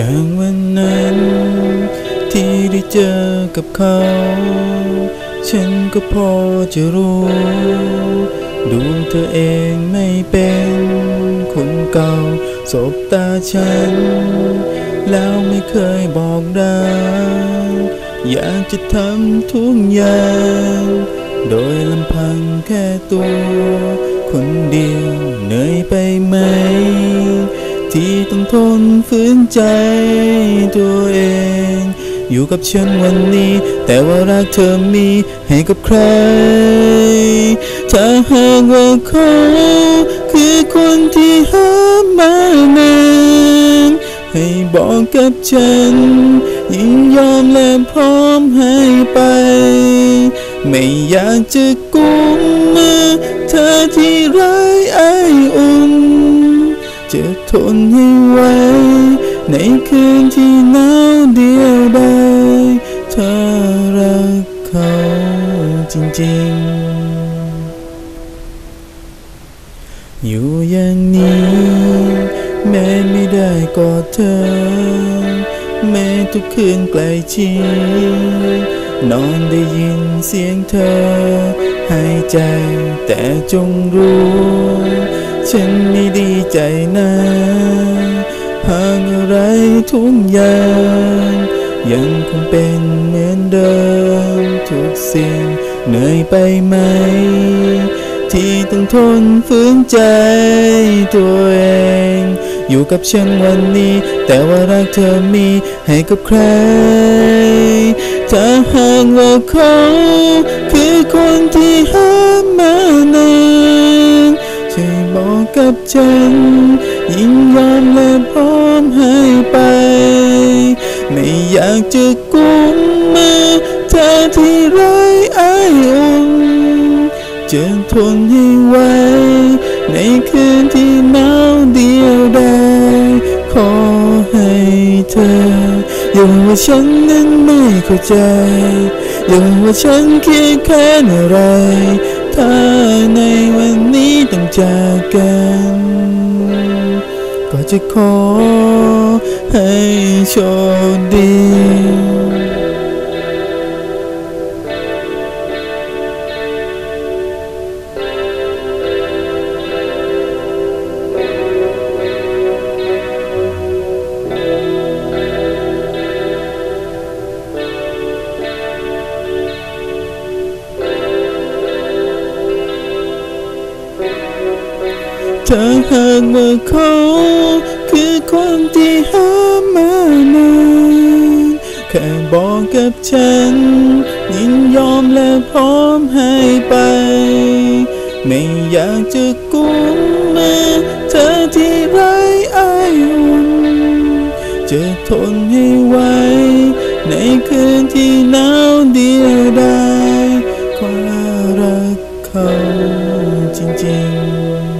จากวันนั้น ที่ได้เจอกับเขา ฉันก็พอจะรู้ดูเธอเองไม่เป็นคนเก่าสบตาฉัน แล้วไม่เคยบอกได้อยากจะทำทุกอย่าง โดยลำพังแค่ตัวคนเดียว ที่ต้นฝืนใจตัวเอง อยู่กับฉันวันนี้ แต่ว่ารักเธอมีให้กับใคร ถ้าหากว่าเขาคือคนที่หามาเนให้บอกกับฉัน ยินยอมและพร้อมให้ไป ไม่อยากจะกุมมือเธอที่ไร้ไออุ่น จะทนให้ไหวในคืนที่หนาวเดียวดายถ้ารักเขาจริงๆ อยู่อย่างนี้ แม้ไม่ได้กอดเธอ แม้ทุกคืนใกลชิดนอนได้ยินเสียงเธอ หายใจแต่จงรู้ ฉันไม่ดี ใจนะห่างอะไรทุกอย่างยังคงเป็นเหมือนเดิม ทุกสิ่งเหนื่อยไปไหม ที่ต้องทนฝืนใจตัวเอง อยู่กับฉันวันนี้ แต่ว่ารักเธอมีให้กับใคร ถ้าหากว่าเขาคือคนที่ห บอกกับฉันยินยอมและพร้อมให้ไป ไม่อยากจะกุมมือเธอที่ไร้ไออุ่นจะทนให้ไวในคืนที่หนาวเดียวดายขอให้เธออย่าว่าฉันนั้นไม่เข้าใจอย่าว่าฉันคิดแค่อะไร ถ้าในวันนี้ต้องจากกัน ก็จะขอให้โชคดี ถ้าหากว่าเขาคือความที่หามานานแค่บอกกับฉัน ยินยอมและพร้อมให้ไป ไม่อยากจะกุมมือเธอที่ไร้อายุจะทนให้ไหวในคืนที่หนาวเดียวดายามรักเขาจริงๆ